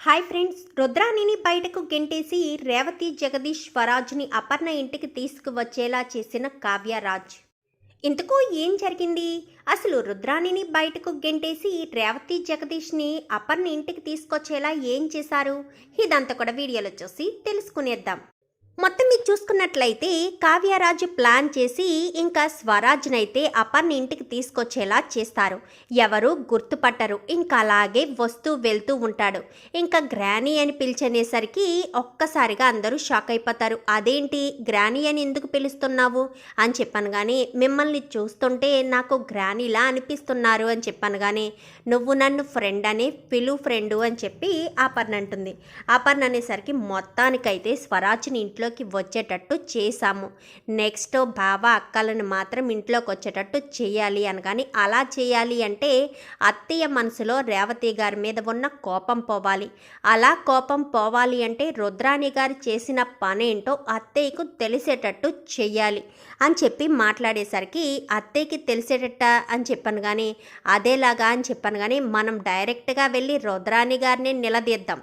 Hi friends రుద్రాణిని బయటకు గెంటేసి రేవతి జగదీష్ స్వరాజ్ని అపర్ణ ఇంటికి తీసుకువచ్చేలా చేసిన కావ్యరాజ్. ఇంతకు ఏం జరిగింది? అసలు రుద్రాణిని బయటకు గెంటేసి రేవతి జగదీష్ని అపర్ణ ఇంటికి తీసుకొచ్చేలా ఏం చేశారు? ఇదంతా కూడా వీడియోలో చూసి తెలుసుకునేద్దాం. మొత్తం మీరు చూసుకున్నట్లయితే కావ్యరాజు ప్లాన్ చేసి ఇంకా స్వరాజ్నైతే అపర్ణ ఇంటికి తీసుకొచ్చేలా చేస్తారు. ఎవరు గుర్తుపట్టరు. ఇంకా అలాగే వస్తూ వెళ్తూ ఉంటాడు. ఇంకా గ్రానీ అని పిలిచనేసరికి ఒక్కసారిగా అందరూ షాక్ అయిపోతారు. అదేంటి? గ్రానీ అని ఎందుకు పిలుస్తున్నావు? అని చెప్పాను కానీ మిమ్మల్ని చూస్తుంటే నాకు గ్రానీలా అనిపిస్తున్నారు అని చెప్పాను కానీ నువ్వు నన్ను ఫ్రెండ్ అనే పిలు ఫ్రెండు అని చెప్పి అపర్ణ అంటుంది. అపర్ణ అనేసరికి మొత్తానికైతే స్వరాజ్ని ఇంట్లో ఇంట్లోకి వచ్చేటట్టు చేశాము. నెక్స్ట్ బావ అక్కలను మాత్రం ఇంట్లోకి వచ్చేటట్టు చేయాలి అనగాని అలా చేయాలి అంటే అత్తయ్య మనసులో రేవతి గారి మీద ఉన్న కోపం పోవాలి. అలా కోపం పోవాలి అంటే రుద్రాణి గారు చేసిన పనేంటో అత్తయ్యకు తెలిసేటట్టు చెయ్యాలి అని చెప్పి మాట్లాడేసరికి అత్తయ్యకి తెలిసేటట్ట అని చెప్పాను కానీ అదేలాగా అని చెప్పాను కానీ మనం డైరెక్ట్గా వెళ్ళి రుద్రాణి గారిని నిలదీద్దాం.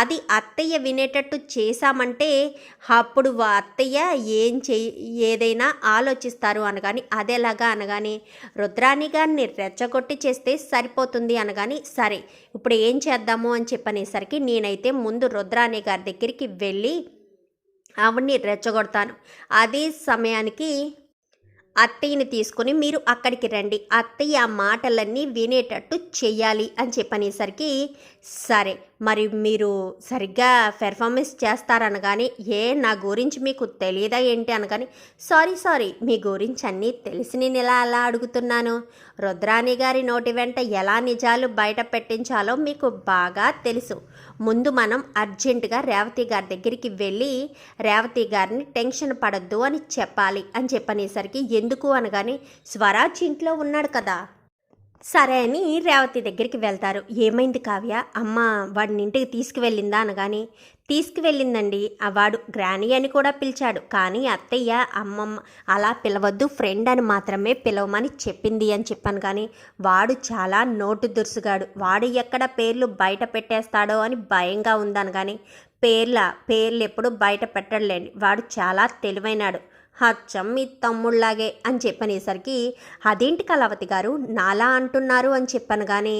అది అత్తయ్య వినేటట్టు చేశామంటే అప్పుడు వా- అత్తయ్య ఏం చే ఏదైనా ఆలోచిస్తారు అనగాని అదేలాగా అనగాని రుద్రాణి గారిని రెచ్చగొట్టి చేస్తే సరిపోతుంది అనగాని సరే ఇప్పుడు ఏం చేద్దాము అని చెప్పనేసరికి నేనైతే ముందు రుద్రాణి గారి దగ్గరికి వెళ్ళి ఆవిడ్ని రెచ్చగొడతాను. అదే సమయానికి అత్తయ్యని తీసుకుని మీరు అక్కడికి రండి. అత్తయ్య ఆ మాటలన్నీ వినేటట్టు చెయ్యాలి అని చెప్పనేసరికి సరే మరి మీరు సరిగ్గా పెర్ఫార్మెన్స్ చేస్తారనగానే ఏ నా గురించి మీకు తెలియదా ఏంటి అనగాని సారీ సారీ మీ గురించి అన్నీ తెలిసి నేను ఇలా అలా అడుగుతున్నాను? రుద్రాణి గారి నోటి వెంట ఎలా నిజాలు బయట పెట్టించాలో మీకు బాగా తెలుసు. ముందు మనం అర్జెంటుగా రేవతి గారి దగ్గరికి వెళ్ళి రేవతి గారిని టెన్షన్ పడద్దు అని చెప్పాలి అని చెప్పనేసరికి ఎందుకు అనగానే స్వరాజ్ ఇంట్లో ఉన్నాడు కదా. సరే అని రేవతి దగ్గరికి వెళ్తారు. ఏమైంది కావ్య? అమ్మ వాడిని ఇంటికి తీసుకువెళ్ళిందా అనగాని తీసుకువెళ్ళిందండి. ఆ వాడు గ్రానీ అని కూడా పిలిచాడు. కానీ అత్తయ్య అమ్మమ్మ అలా పిలవద్దు ఫ్రెండ్ అని మాత్రమే పిలవమని చెప్పింది అని చెప్పాను కానీ వాడు చాలా నోటు దురుసుగాడు. వాడు ఎక్కడ పేర్లు బయట పెట్టేస్తాడో అని భయంగా ఉందని కానీ పేర్ల పేర్లు ఎప్పుడు బయట పెట్టడలేండి వాడు చాలా తెలివైనాడు. అచ్చం మీ తమ్ముళ్ళాగే అని చెప్పనేసరికి అదేంటి కలవతి గారు? నాలా అంటున్నారు అని చెప్పాను కానీ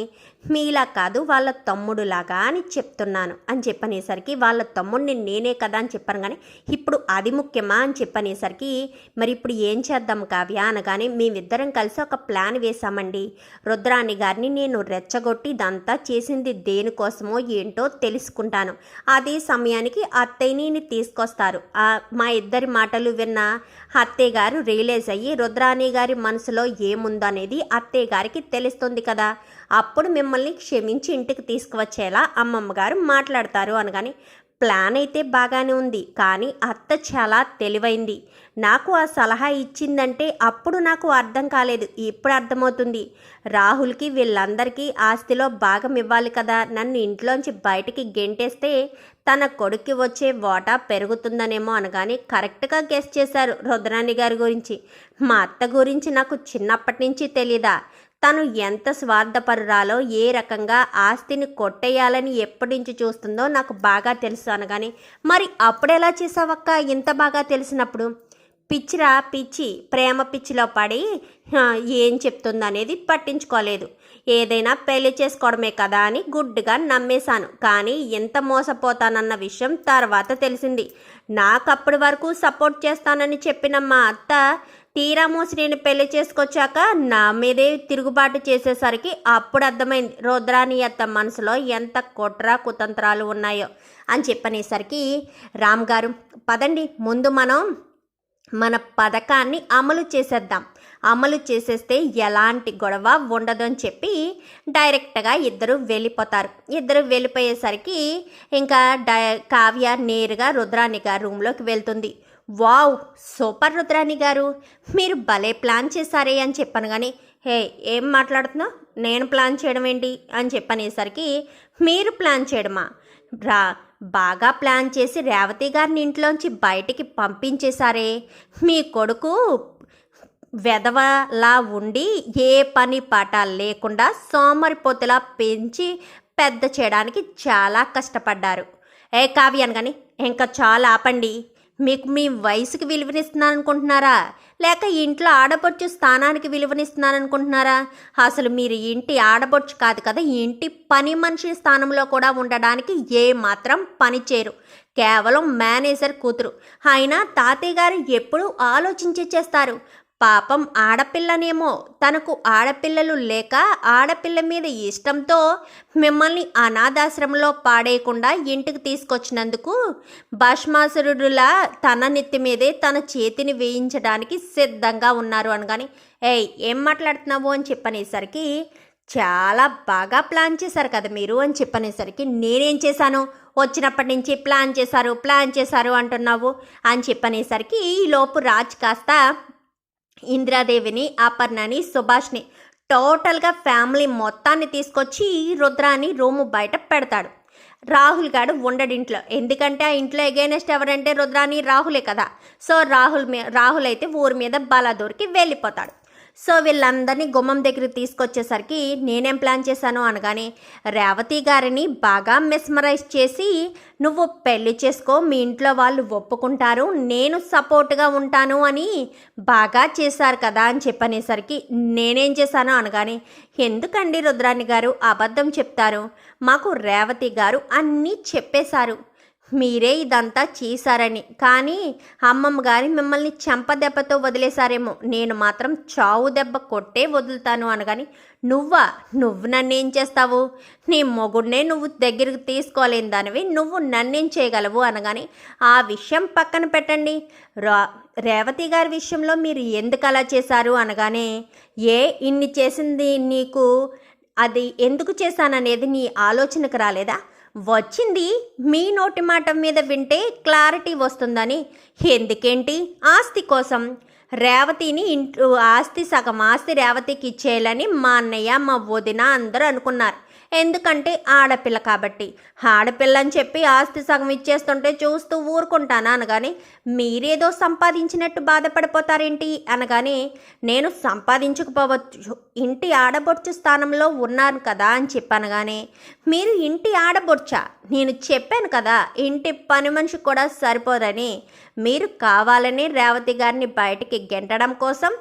మీలా కాదు వాళ్ళ తమ్ముడులాగా అని చెప్తున్నాను అని చెప్పనేసరికి వాళ్ళ తమ్ముడిని నేనే కదా అని చెప్పాను కానీ ఇప్పుడు అది ముఖ్యమా అని చెప్పనేసరికి మరి ఇప్పుడు ఏం చేద్దాం కావ్య అనగానే మేమిద్దరం కలిసి ఒక ప్లాన్ వేశామండి. రుద్రాణి గారిని నేను రెచ్చగొట్టి ఇదంతా చేసింది దేనికోసమో ఏంటో తెలుసుకుంటాను. అదే సమయానికి అత్తయ్యని తీసుకొస్తారు. మా ఇద్దరి మాటలు విన్న అత్తయ్య గారు రియలైజ్ అయ్యి రుద్రాణి గారి మనసులో ఏముందనేది అత్తయ్య గారికి తెలుస్తుంది కదా. అప్పుడు మిమ్మల్ని మమ్మల్ని క్షమించి ఇంటికి తీసుకువచ్చేలా అమ్మమ్మ గారు మాట్లాడతారు అనగానే ప్లాన్ అయితే బాగానే ఉంది కానీ అత్త చాలా తెలివైంది. నాకు ఆ సలహా ఇచ్చిందంటే అప్పుడు నాకు అర్థం కాలేదు ఇప్పుడు అర్థమవుతుంది. రాహుల్కి వీళ్ళందరికీ ఆస్తిలో భాగం ఇవ్వాలి కదా నన్ను ఇంట్లోంచి బయటికి గెంటేస్తే తన కొడుక్కి వచ్చే వాటా పెరుగుతుందనేమో అనగానే కరెక్ట్గా గెస్ చేశారు రుద్రాణి గారి గురించి. మా అత్త గురించి నాకు చిన్నప్పటి నుంచి తెలీదా? తను ఎంత స్వార్థపరురాలో ఏ రకంగా ఆస్తిని కొట్టేయాలని ఎప్పటి నుంచి చూస్తుందో నాకు బాగా తెలుసు అనగానే మరి అప్పుడెలా చేసావక్క ఇంత బాగా తెలిసినప్పుడు? పిచ్చిరా పిచ్చి ప్రేమ పిచ్చిలో పడి ఏం చెప్తుందనేది పట్టించుకోలేదు. ఏదైనా పెళ్ళి చేసుకోవడమే కదా అని గుడ్డుగా నమ్మేశాను. కానీ ఎంత మోసపోతానన్న విషయం తర్వాత తెలిసింది. నాకు అప్పటి వరకు సపోర్ట్ చేస్తానని చెప్పిన మా అత్త తీరా మోసి నేను పెళ్ళి చేసుకొచ్చాక నా మీదే తిరుగుబాటు చేసేసరికి అప్పుడు అర్థమైంది రుద్రాని అత్త మనసులో ఎంత కుట్ర కుతంత్రాలు ఉన్నాయో అని చెప్పనేసరికి రామ్ గారు పదండి ముందు మనం మన పథకాన్ని అమలు చేసేద్దాం. అమలు చేసేస్తే ఎలాంటి గొడవ ఉండదు అని చెప్పి డైరెక్ట్గా ఇద్దరు వెళ్ళిపోతారు. ఇద్దరు వెళ్ళిపోయేసరికి ఇంకా డై కావ్య నేరుగా రుద్రాణి గారి రూమ్లోకి వెళ్తుంది. వావ్ సూపర్ రుద్రాణి గారు. మీరు భలే ప్లాన్ చేశారే అని చెప్పాను కానీ హే ఏం మాట్లాడుతున్నావు? నేను ప్లాన్ చేయడం ఏంటి? అని చెప్పనేసరికి మీరు ప్లాన్ చేయడమా? రా బాగా ప్లాన్ చేసి రేవతి గారిని ఇంట్లోంచి బయటికి పంపించేశారే. మీ కొడుకు వెధవలా ఉండి ఏ పని పాట లేకుండా సోమరిపోతులా పెంచి పెద్ద చేయడానికి చాలా కష్టపడ్డారు. ఏ కావ్యాన్ కానీ ఇంకా చాలా ఆపండి. మీకు మీ వయసుకి విలువనిస్తున్నాను అనుకుంటున్నారా లేక ఇంట్లో ఆడపడుచు స్థానానికి విలువనిస్తున్నాను అనుకుంటున్నారా అసలు మీరు ఇంటి ఆడపడుచు కాదు కదా ఇంటి పని మనిషి స్థానంలో కూడా ఉండడానికి ఏమాత్రం పనిచేరు పని చేయరు. కేవలం మేనేజర్ కూతురు. అయినా తాతయ్య గారు ఎప్పుడూ ఆలోచించి చేస్తారు. పాపం ఆడపిల్లనేమో తనకు ఆడపిల్లలు లేక ఆడపిల్ల మీద ఇష్టంతో మిమ్మల్ని అనాథాశ్రమంలో పాడేయకుండా ఇంటికి తీసుకొచ్చినందుకు భస్మాసురుడులా తన నెత్తి మీదే తన చేతిని వేయించడానికి సిద్ధంగా ఉన్నారు అనగాని ఏయ్ ఏం మాట్లాడుతున్నావు? అని చెప్పనేసరికి చాలా బాగా ప్లాన్ చేశారు కదా మీరు? అని చెప్పనేసరికి నేనేం చేశాను? వచ్చినప్పటి నుంచి ప్లాన్ చేశారు ప్లాన్ చేశారు అంటున్నావు? అని చెప్పనేసరికి ఈ లోపు రాజ్ కాస్త ఇందిరాదేవిని అపర్ణని సుభాష్ని టోటల్గా ఫ్యామిలీ మొత్తాన్ని తీసుకొచ్చి రుద్రాని రూము బయట పెడతాడు. రాహుల్ గాడు ఉండడింట్లో ఎందుకంటే ఆ ఇంట్లో ఎగైనెస్ట్ ఎవరంటే రుద్రాని రాహులే కదా. సో రాహుల్ మీ రాహుల్ అయితే ఊరి మీద బలాదూరికి వెళ్ళిపోతాడు. సో వీళ్ళందరినీ గుమ్మం దగ్గరికి తీసుకొచ్చేసరికి నేనేం ప్లాన్ చేశాను అనగానే రేవతి గారిని బాగా మెస్మరైజ్ చేసి నువ్వు పెళ్ళి చేసుకో మీ ఇంట్లో వాళ్ళు ఒప్పుకుంటారు నేను సపోర్ట్గా ఉంటాను అని బాగా చేశారు కదా అని చెప్పనేసరికి నేనేం చేశాను? అనగానే ఎందుకండి రుద్రాణి గారు అబద్ధం చెప్తారు? మాకు రేవతి గారు అన్నీ చెప్పేశారు. మీరే ఇదంతా చేశారని. కానీ అమ్మమ్మ గారి మిమ్మల్ని చెంప దెబ్బతో వదిలేశారేమో. నేను మాత్రం చావు దెబ్బ కొట్టే వదులుతాను అనగాని నువ్వా? నువ్వు నన్నేం చేస్తావు? నీ మొగుడినే నువ్వు దగ్గరికి తీసుకోలేని దానివి నువ్వు నన్నేం చేయగలవు? అనగాని ఆ విషయం పక్కన పెట్టండి. రా రేవతి గారి విషయంలో మీరు ఎందుకు అలా చేశారు? అనగానే ఏ ఇన్ని చేసింది నీకు? అది ఎందుకు చేశాననేది నీ ఆలోచనకు రాలేదా? వచ్చింది మీ నోటి మాట మీద వింటే క్లారిటీ వస్తుందని. ఎందుకేంటి? ఆస్తి కోసం. రేవతిని ఇంట్లో ఆస్తి సగం ఆస్తి రేవతికి ఇచ్చేయాలని మా అన్నయ్య మా వదిన అందరూ అనుకున్నారు. ఎందుకంటే ఆడపిల్ల కాబట్టి. ఆడపిల్ల అని చెప్పి ఆస్తి సగం ఇచ్చేస్తుంటే చూస్తూ ఊరుకుంటానా అనగానే మీరేదో సంపాదించినట్టు బాధపడిపోతారేంటి? అనగానే నేను సంపాదించకపోవచ్చు. ఇంటి ఆడబొచ్చు స్థానంలో ఉన్నాను కదా అని చెప్పనగానే మీరు ఇంటి ఆడబొచ్చా? నేను చెప్పాను కదా ఇంటి పని మనిషి కూడా సరిపోదని. మీరు కావాలని రేవతి గారిని బయటికి గెంటడం కోసం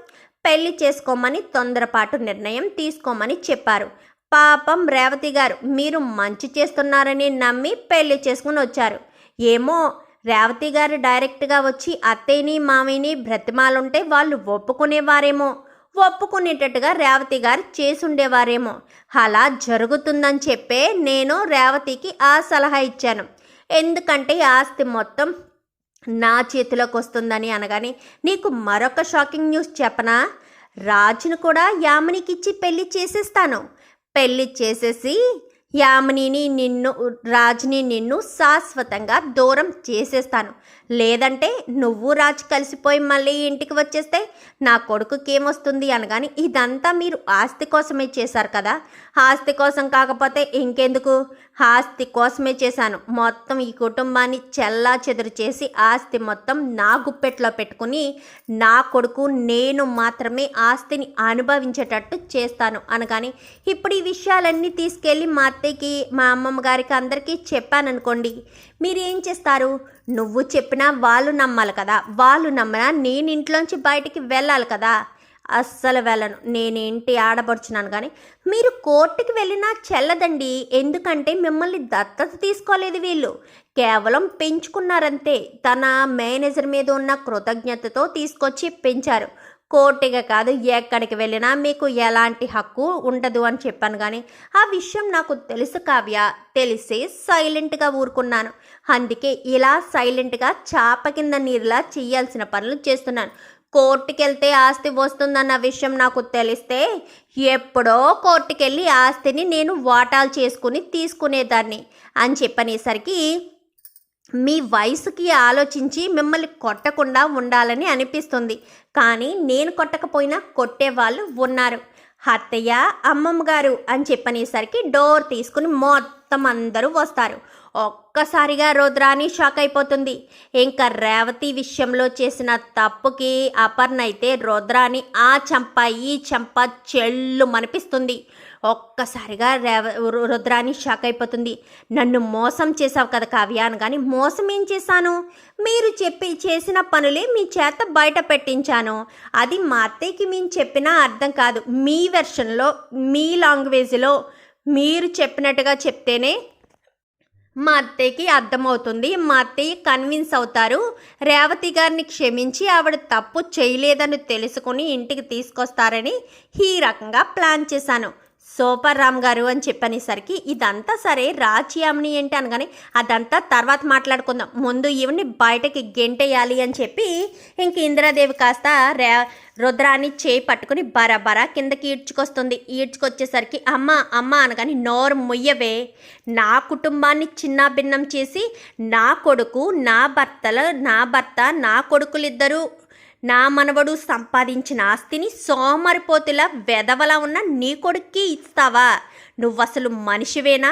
పెళ్ళి చేసుకోమని తొందరపాటు నిర్ణయం తీసుకోమని చెప్పారు. పాపం రేవతి గారు మీరు మంచి చేస్తున్నారని నమ్మి పెళ్ళి చేసుకుని వచ్చారు. ఏమో రేవతి గారు డైరెక్ట్గా వచ్చి అత్తయ్యని మామయ్యని బ్రతిమాలుంటే వాళ్ళు ఒప్పుకునేవారేమో. ఒప్పుకునేటట్టుగా రేవతి గారు చేసుండేవారేమో. అలా జరుగుతుందని చెప్పే నేను రేవతికి ఆ సలహా ఇచ్చాను. ఎందుకంటే ఆస్తి మొత్తం నా చేతిలోకి వస్తుందని అనగానే నీకు మరొక షాకింగ్ న్యూస్ చెప్పనా? రాజును కూడా యామినికి ఇచ్చి పెళ్ళి చేసేస్తాను. పెళ్ళి చేసేసి యామినిని నిన్ను రాజుని నిన్ను శాశ్వతంగా దూరం చేసేస్తాను. లేదంటే నువ్వు రాజు కలిసిపోయి మళ్ళీ ఇంటికి వచ్చేస్తే నా కొడుకుకి ఏమొస్తుంది అనగాని ఇదంతా మీరు ఆస్తి కోసమే చేశారు కదా. ఆస్తి కోసం కాకపోతే ఇంకెందుకు? ఆస్తి కోసమే చేశాను. మొత్తం ఈ కుటుంబాన్ని చెల్లా చెదురు చేసి ఆస్తి మొత్తం నా గుప్పెట్లో పెట్టుకుని నా కొడుకు నేను మాత్రమే ఆస్తిని అనుభవించేటట్టు చేస్తాను అనగాని ఇప్పుడు ఈ విషయాలన్నీ తీసుకెళ్ళి మా అత్తయ్యకి మా అమ్మమ్మ గారికి అందరికీ చెప్పాననుకోండి. మీరేం చేస్తారు? నువ్వు చెప్పినా వాళ్ళు నమ్మాలి కదా. వాళ్ళు నమ్మినా నేను ఇంట్లోంచి బయటికి వెళ్ళాలి కదా. అస్సలు వెళ్ళను. నేనేంటి ఆడపడుచున్నాను కానీ మీరు కోర్టుకి వెళ్ళినా చెల్లదండి. ఎందుకంటే మిమ్మల్ని దత్తత తీసుకోలేదు వీళ్ళు. కేవలం పెంచుకున్నారంతే. తన మేనేజర్ మీద ఉన్న కృతజ్ఞతతో తీసుకొచ్చి పెంచారు. కోర్టుగా కాదు ఎక్కడికి వెళ్ళినా మీకు ఎలాంటి హక్కు ఉండదు అని చెప్పాను కానీ ఆ విషయం నాకు తెలుసు కావ్య. తెలిసే సైలెంట్గా ఊరుకున్నాను. అందుకే ఇలా సైలెంట్గా చాప కింద నీరులా చేయాల్సిన పనులు చేస్తున్నాను. కోర్టుకి వెళ్తే ఆస్తి వస్తుందన్న విషయం నాకు తెలిస్తే ఎప్పుడో కోర్టుకెళ్ళి ఆస్తిని నేను వాటాలు చేసుకుని తీసుకునేదాన్ని అని చెప్పనేసరికి మీ వయసుకి ఆలోచించి మిమ్మల్ని కొట్టకుండా ఉండాలని అనిపిస్తుంది. కానీ నేను కొట్టకపోయినా కొట్టేవాళ్ళు ఉన్నారు. అత్తయ్య అమ్మమ్మ గారు అని చెప్పనేసరికి డోర్ తీసుకుని మొత్తం అందరూ వస్తారు. ఒక్కసారిగా రుద్రాణి షాక్ అయిపోతుంది. ఇంకా రేవతి విషయంలో చేసిన తప్పుకి అపర్ణ అయితే రుద్రాణి ఆ చంప ఈ చంప చెల్లు మనిపిస్తుంది ఒక్కసారిగా రేవ రుద్రాణి షాక్ అయిపోతుంది. నన్ను మోసం చేసావు కదా కావ్య అని కానీ మోసం ఏం చేశాను? మీరు చెప్పి చేసిన పనులే మీ చేత బయట పెట్టించాను. అది మా అత్తయ్యకి మేము చెప్పినా అర్థం కాదు. మీ వెర్షన్లో మీ లాంగ్వేజ్లో మీరు చెప్పినట్టుగా చెప్తేనే మా అత్తయ్యకి అర్థమవుతుంది. మా అత్తయ్య కన్విన్స్ అవుతారు. రేవతి గారిని క్షమించి ఆవిడ తప్పు చేయలేదని తెలుసుకుని ఇంటికి తీసుకొస్తారని ఈ రకంగా ప్లాన్ చేశాను. సూపర్ రామ్ గారు అని చెప్పనేసరికి ఇదంతా సరే రాచియామని ఏంటి అనగానే అదంతా తర్వాత మాట్లాడుకుందాం. ముందు ఈవిని బయటకి గెంటేయాలి అని చెప్పి ఇంక ఇందిరాదేవి కాస్త రే రుద్రాన్ని చేయి పట్టుకుని బరాబరా కిందకి ఈడ్చుకొస్తుంది. ఈడ్చుకొచ్చేసరికి అమ్మ అమ్మ అనగాని నోరు ముయ్యవే. నా కుటుంబాన్ని చిన్న భిన్నం చేసి నా కొడుకు నా భర్తల నా భర్త నా కొడుకులిద్దరూ నా మనవడు సంపాదించిన ఆస్తిని సోమరిపోతులా వెదవలా ఉన్న నీ కొడుక్కి ఇస్తావా? నువ్వసలు మనిషివేనా?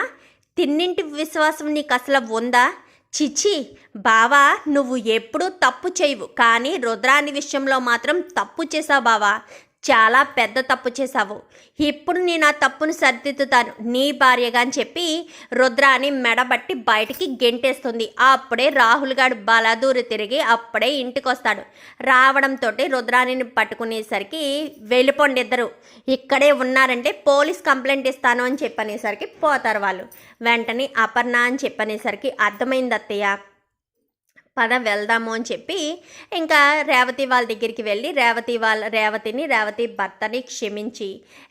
తిన్నింటి విశ్వాసం నీకు అసలు ఉందా? చిచి బావా నువ్వు ఎప్పుడూ తప్పు చేయవు కానీ రుద్రాని విషయంలో మాత్రం తప్పు చేసావు బావా. చాలా పెద్ద తప్పు చేశావు. ఇప్పుడు నేను ఆ తప్పును సరిదిద్దుతాను. నీ భార్యగా అని చెప్పి రుద్రాని మెడబట్టి బయటికి గెంటేస్తుంది. అప్పుడే రాహుల్ గారు బలాదూరు తిరిగి అప్పుడే ఇంటికి వస్తాడు రావడంతో రుద్రాణిని పట్టుకునేసరికి వెళ్ళిపోండి ఇద్దరు. ఇక్కడే ఉన్నారంటే పోలీస్ కంప్లైంట్ ఇస్తాను అని చెప్పనేసరికి పోతారు వాళ్ళు. వెంటనే అపర్ణ అని చెప్పనేసరికి అర్థమైంది అత్తయ్య. పద వెళ్దాము అని చెప్పి ఇంకా రేవతి వాళ్ళ దగ్గరికి వెళ్ళి రేవతి వాళ్ళ రేవతిని రేవతి భర్తని క్షమించి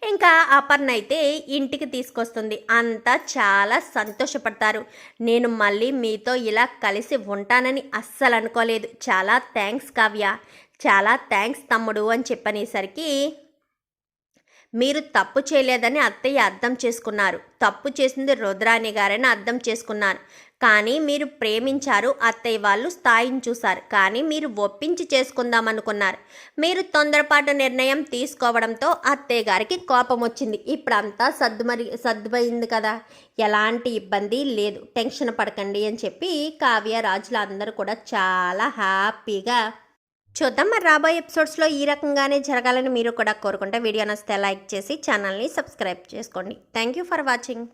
ఇంకా అపర్ణ అయితే ఇంటికి తీసుకొస్తుంది. అంతా చాలా సంతోషపడతారు. నేను మళ్ళీ మీతో ఇలా కలిసి ఉంటానని అస్సలు అనుకోలేదు. చాలా థ్యాంక్స్ కావ్య. చాలా థ్యాంక్స్ తమ్ముడు అని చెప్పనేసరికి మీరు తప్పు చేయలేదని అత్తయ్య అర్థం చేసుకున్నారు. తప్పు చేసింది రుద్రాణి గారని అర్థం చేసుకున్నాను. కానీ మీరు ప్రేమించారు అత్తయ్య వాళ్ళు స్థాయిని చూశారు కానీ మీరు ఒప్పించి చేసుకుందాం అనుకున్నారు మీరు తొందరపాటు నిర్ణయం తీసుకోవడంతో అత్తయ్య గారికి కోపం వచ్చింది. ఇప్పుడంతా సర్దుమరి సర్దుమైంది కదా. ఎలాంటి ఇబ్బంది లేదు. టెన్షన్ పడకండి అని చెప్పి కావ్య రాజులు అందరూ కూడా చాలా హ్యాపీగా చూద్దాం. మరి రాబోయే ఎపిసోడ్స్లో ఈ రకంగానే జరగాలని మీరు కూడా కోరుకుంటే వీడియో నచ్చితే లైక్ చేసి ఛానల్ని సబ్స్క్రైబ్ చేసుకోండి. Thank you for watching